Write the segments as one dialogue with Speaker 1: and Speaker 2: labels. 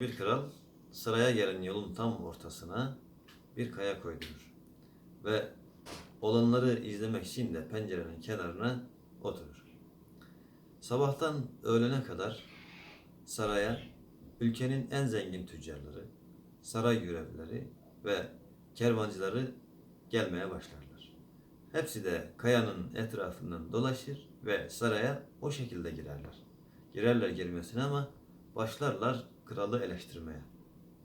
Speaker 1: Bir kral sıraya gelen yolun tam ortasına bir kaya koydurur. Ve olanları izlemek için de pencerenin kenarına oturur. Sabahtan öğlene kadar saraya ülkenin en zengin tüccarları, saray görevlileri ve kervancıları gelmeye başlarlar. Hepsi de kayanın etrafından dolaşır ve saraya o şekilde girerler. Girerler girmesine ama başlarlar kralı eleştirmeye.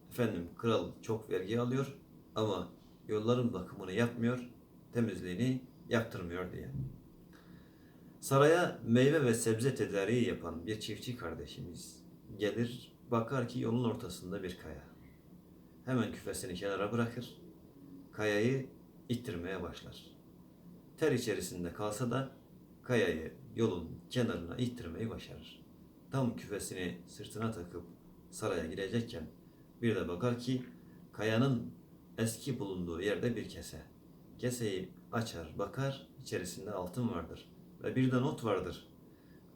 Speaker 1: Efendim kral çok vergi alıyor ama yolların bakımını yapmıyor, temizliğini yaptırmıyor diye. Saraya meyve ve sebze tedariği yapan bir çiftçi kardeşimiz gelir bakar ki yolun ortasında bir kaya. Hemen küfesini kenara bırakır, kayayı ittirmeye başlar. Ter içerisinde kalsa da kayayı yolun kenarına ittirmeyi başarır. Tam küfesini sırtına takıp saraya girecekken bir de bakar ki kayanın eski bulunduğu yerde bir kese. Keseyi açar, bakar, içerisinde altın vardır. Ve bir de not vardır.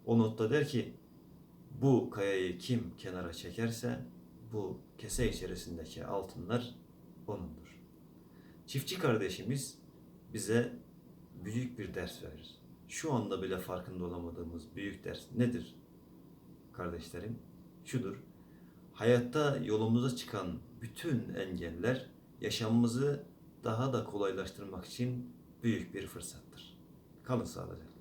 Speaker 1: O notta der ki, bu kayayı kim kenara çekerse, bu kese içerisindeki altınlar onundur. Çiftçi kardeşimiz bize büyük bir ders verir. Şu anda bile farkında olamadığımız büyük ders nedir? Kardeşlerim, şudur. Hayatta yolumuza çıkan bütün engeller yaşamımızı daha da kolaylaştırmak için büyük bir fırsattır. Kalın sağlıcakla.